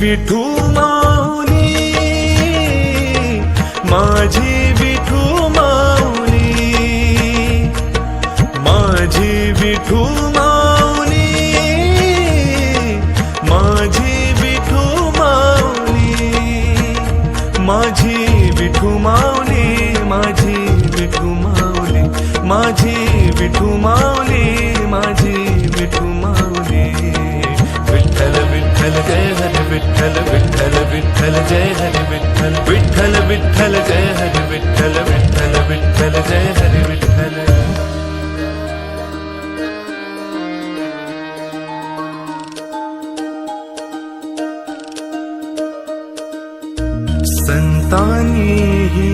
विठू माऊली माझी विठू माऊली माझी विठू माऊली माझी विठू माऊली माझी विठू माऊली माझी विठू माऊली माझी विठू माऊली. जय हरि विठल विठल विठल जय हरि विठल विठल विठल जय हरि विठल विठल विठल जय हरि विठल संतानी ही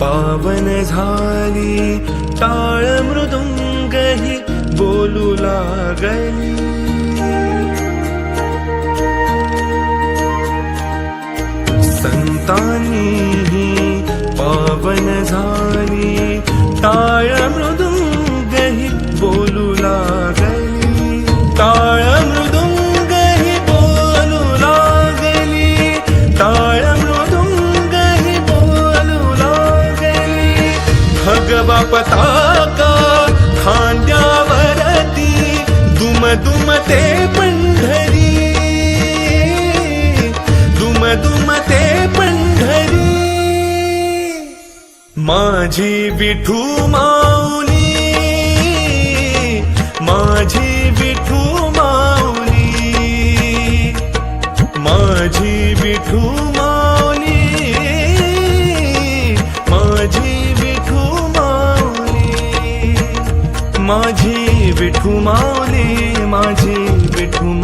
पावन झाली, टाळ मृदुंग ही बोलू लागली। संतांनी पावन झाली। टाळ मृदुंगही बोलू लागली। टाळ मृदुंगही बोलू लागली। टाळ मृदुंगही बोलू लागली। भगवा पता माझी विठू माऊली माझी विठू माऊली माझी विठू माऊली माझी विठू माऊली माझी विठू माऊली